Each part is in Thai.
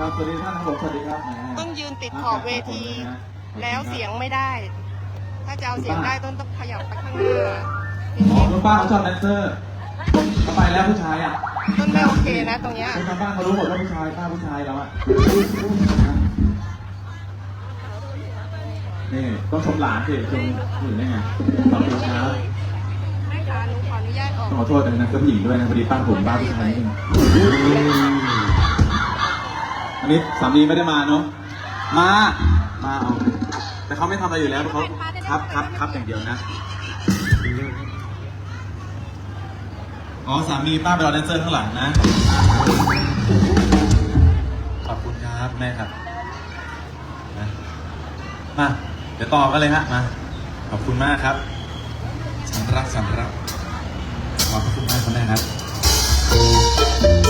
ครับสวัสดีท่านทั้งหมดสวัสดีครับแหมต้องยืนติดขอบเวที แล้วเสียงไม่ได้ ถ้าจะเอาเสียงได้ต้นต้องขยับไปข้างหน้าทีอ๋อนี้คุณป้าเขาชอบแดนเซอร์เขาไปแล้วผู้ชายอะต้นไม่โอเคนะ ตรงเนี้ยคนทางบ้านเขารู้หมดว่าผู้ชายป้าผู้ชายแล้วอะนี่ต้องชมหลานสิชมผู้หญิงได้ไงขอบคุณครับแม่ค้าหนูขออนุญาตออก ต้องขอโทษนะก็ผู้หญิงด้วยนะพอดีป้าผมป้าผู้ชายนิดนึง อันนี้สามีไม่ได้มาเนาะ มา มาเอา แต่เขาไม่ทำอะไรอยู่แล้วเขาครับครับครับอย่างเดียวนะ อ๋อสามีป้าไปรอแดนเซอร์ข้างหลังนะ ขอบคุณครับแม่ครับนะมา เดี๋ยวต่อกันเลยฮะ มา ขอบคุณมากครับสำรับสำรับขอบคุณมากครับแม่ครับขอบ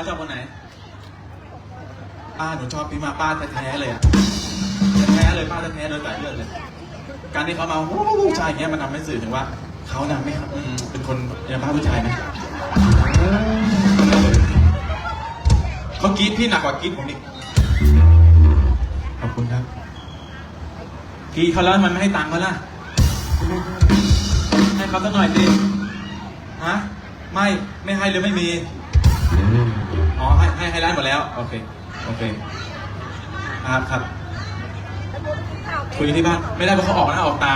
าชอบคนไหน ป้าหนูชอบพี่มาป้าแท้ๆเลยอะแท้ๆเลยป้าแท้ๆเลยสายเลือดเลย การที่เขามาวู้วู้ชายอย่างเงี้ยมันทำให้สื่อถึงว่าเขาน่ะไม่อืมเป็นคนยังบ้าผู้ชายไหมเขากรีดพี่หนักกว่ากรีดผมอีกขอบคุณครับกรีดเขาแล้วมันไม่ให้ตังค์เขาล่ะให้เขาสักหน่อยสิฮะไม่ไม่ให้หรือไม่มี อ๋อให้ให้ให้ร้านหมดแล้ว โอเค โอเค ครับครับ คุยที่บ้าน ไม่ได้เพราะเขาออกหน้าออกตา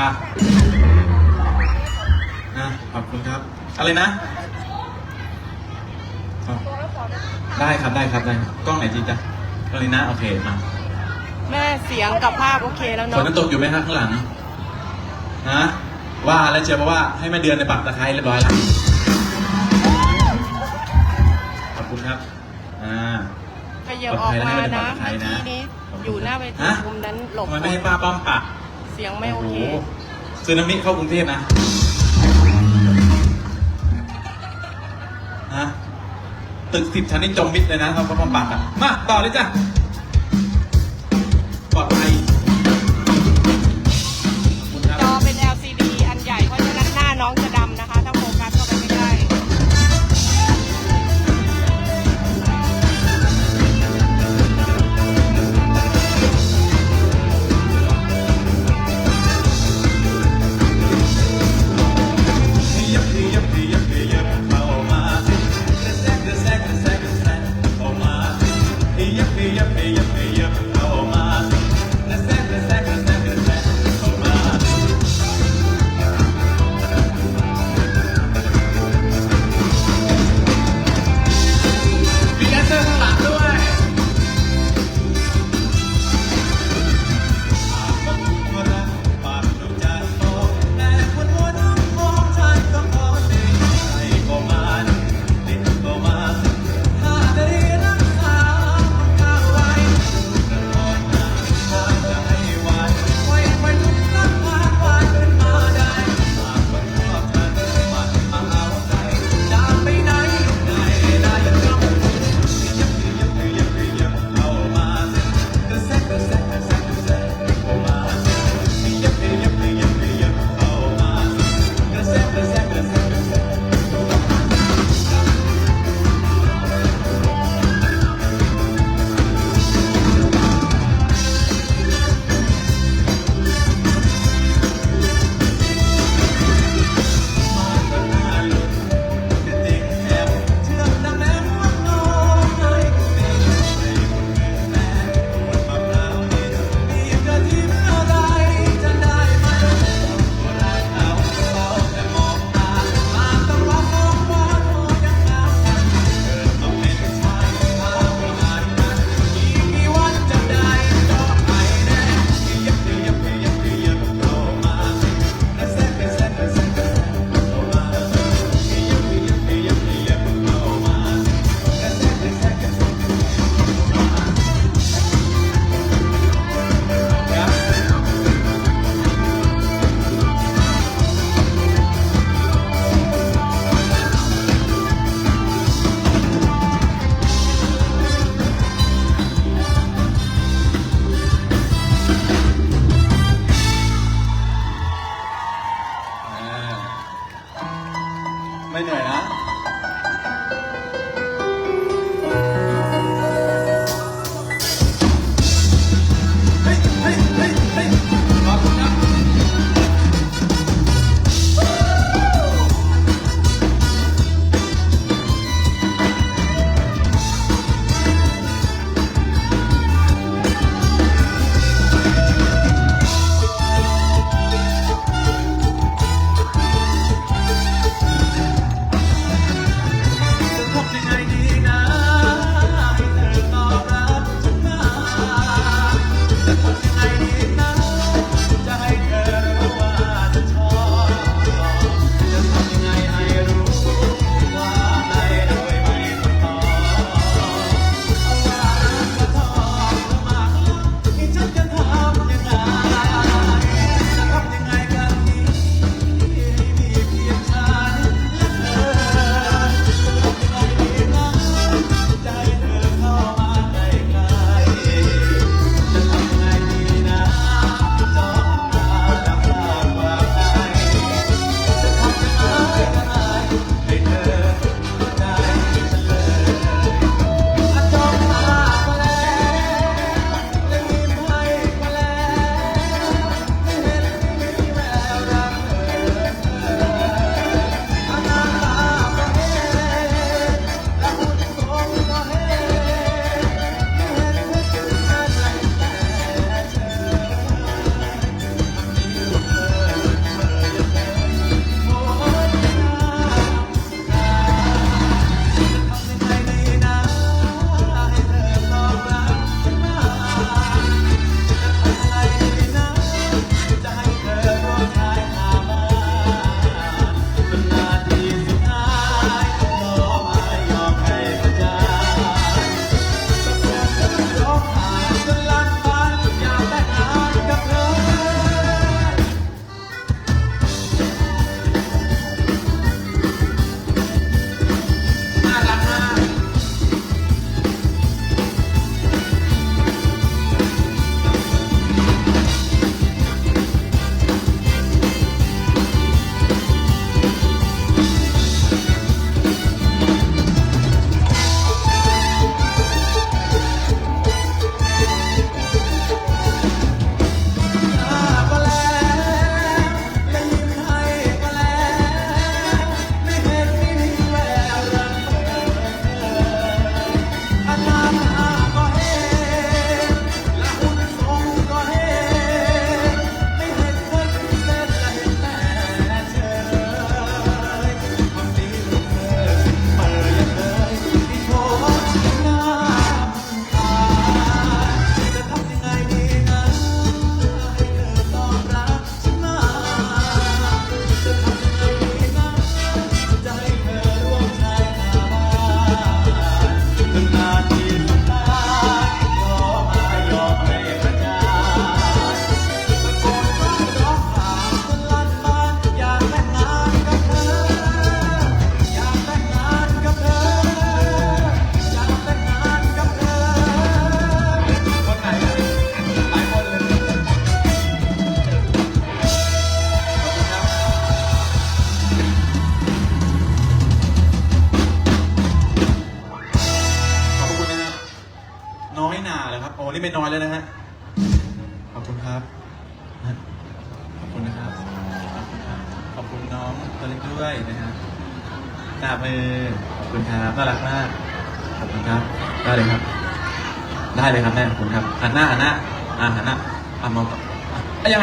นะ ขอบคุณครับ อะไรนะอ๋อได้ครับ ได้ครับ ได้กล้องไหนจีจ้ะกล้องนี้นะ โอเค มาแม่เสียงกับภาพโอเคแล้วฝนเนาะนั้นตกอยู่ไหมฮะข้างหลัง ฮะ ว่าแล้วเชียวเพราะว่าให้แม่เดือนในปักตะไคร้เรียบร้อยแล้ว อ่า ขยับออกมานะปลอดภัยแล้วให้เมื่ไม่อได้กี้ปลอดภัยนะนี้ อยู่หน้าเวทีฮะ มุมนั้นหลบทำไมไม่ให้ป้าป้อมปากเสียงไม่โอเคโหซึนามิเข้ากรุงเทพนะฮะตึกสิบชั้นนี่จมมิดเลยนะเขาป้อมปากอะมาต่อเลยจ้ะ 美女啊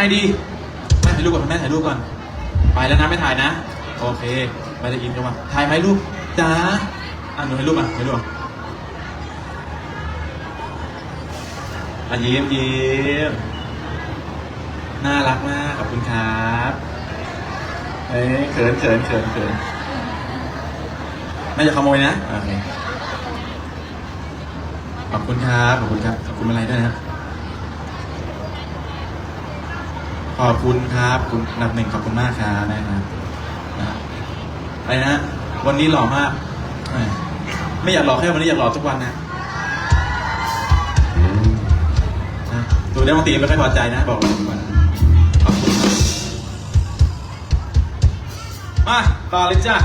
อะอะยังไงดีแม่ถ่ายรูปก่อนแม่ถ่ายรูปก่อน ไปแล้วนะไม่ถ่ายนะ โอเคไม่ได้ยินกันว่าถ่ายไหมลูกจ้าอะหนูให้รูปอะให้รูปอะอะยิ้มยิ้มน่ารักมากขอบคุณครับเอ้ยเขินเขินเขินเขินไม่จะขโมยนะโอเคขอบคุณครับ ขอบคุณครับ ขอบคุณอะไรด้วยนะครับ ขอบคุณครับ คุณอันดับหนึ่งขอบคุณมากครับนะครับนะอะไรนะ วันนี้หล่อมาก ไม่อยากหล่อแค่วันนี้อยากหล่อทุกวันนะดูได้บางทีไม่ค่อยพอใจนะ บอกเลยทุกวันขอบคุณมาต่อเลยจ้ะ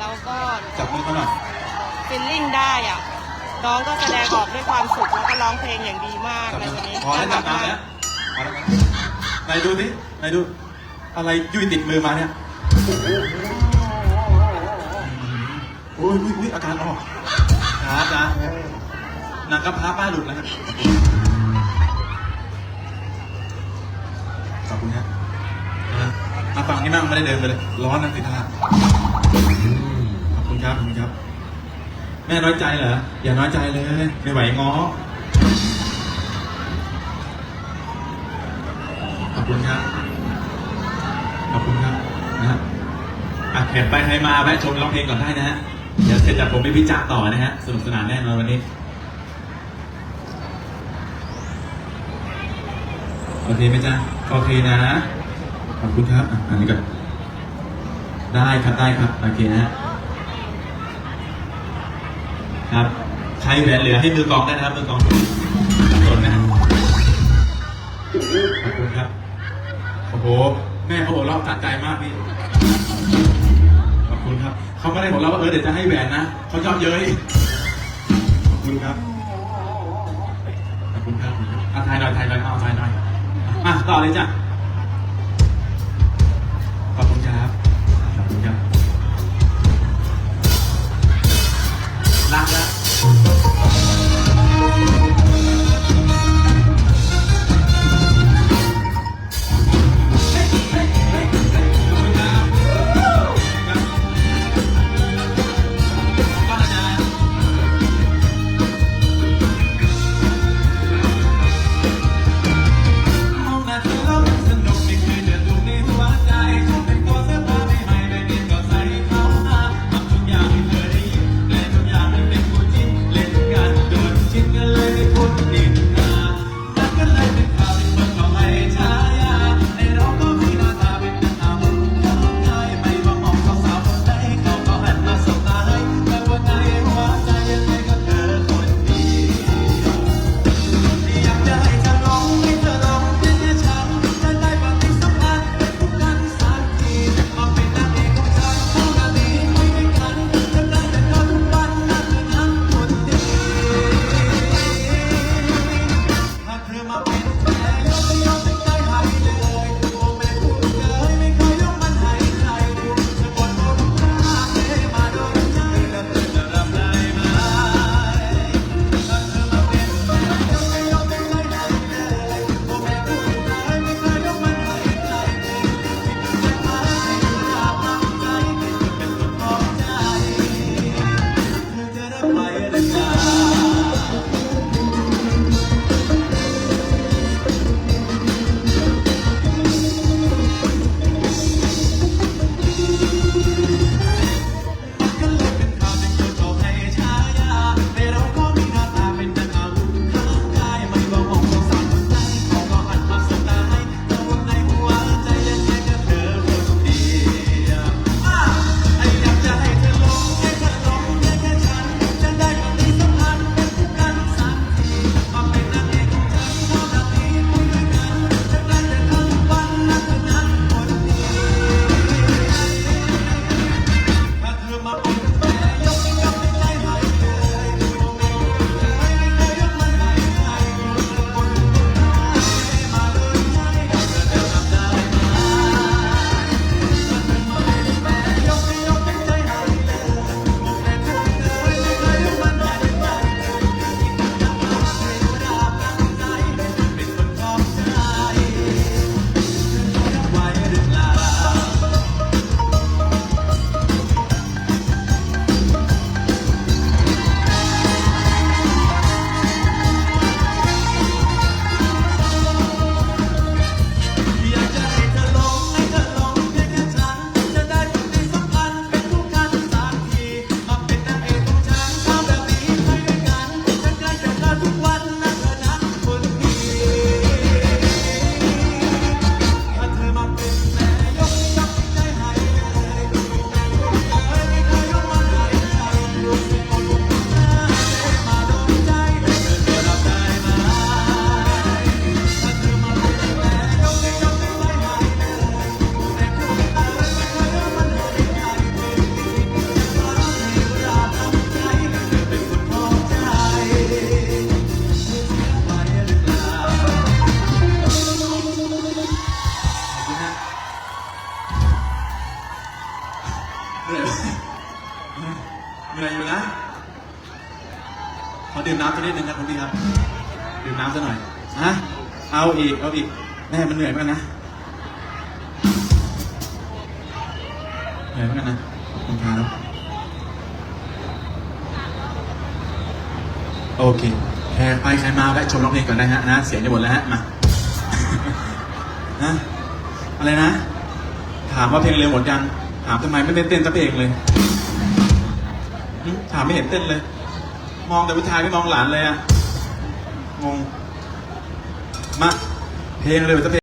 นตรีสดเราก็จับมือเขาหน่อยฟิลลิ่งได้อะน้องก็แสดงออกด้วยความสุขแล้วก็ร้องเพลงอย่างดีมากจับเลยมือวันนี้พอแล้วจับน่าตารักแล้วพอแล้วไหนดูสิไหนดู อะไรยุ่ยติดมือมาเนี่ยโอ้ยอุ้ยอุ้ยอาการออกครับนะนางกระพร้าป้าหลุดแล้วนะขอบคุณครับนะมาฝั่งนี้มั่งไม่ได้เดินไปเลย ร้อนนะสิท่าขอบ ครับขอบคุณครับ แม่น้อยใจเหรอ อย่าน้อยใจเลย ไม่ไหวง้อ ขอบคุณครับ ขอบคุณครับนะฮะอะแขกไปใครมาแวะชมร้องเพลงก่อนได้นะฮะ เดี๋ยวเสร็จจากผมไปพิจารต่อนะฮะ สนุกสนานแน่นอนวันนี้ โอเคไหมจ๊ะ โอเคนะ ขอบคุณครับ อะอันนี้ก่อนได้ครับ ได้ครับ โอเคนะฮะ ครับ ใครแหวนเหลือให้มือกองได้นะครับมือกองสนนะฮะขอบคุณครับ โอ้โห แม่เขาบอกเราตัดใจมากพี่ขอบคุณครับ เขาไม่ได้บอกเราว่าเออเดี๋ยวจะให้แหวนนะเขาชอบเย้ยขอบคุณครับ ขอบคุณครับอาถ่ายหน่อยถ่ายหน่อยเอาถ่ายหน่อยอะต่อเลยจ้ะำสักนิดนึงครับคุณพี่ครับ ดื่มน้ำสักหน่อยฮะเอาอีก เอาอีก แม่มันเหนื่อยมือนกันะ เหนื่อยมือนกันะ ขอบคุณครับโอเคแขกไปใครมาแวะชมร้องเพลงก่อนได้ฮะนะ เสียงจะหมดแล้วฮะ มานะอะไรนะ ถามว่าเพลงเร็วหมดยัง ถามทำไมไม่ได้เต้นสักเพลงเลย ถามไม่เห็นเต้นเลย มองแต่ผู้ชายไม่มองหลานเลยอะงง มา เพลงเลยจะเพลง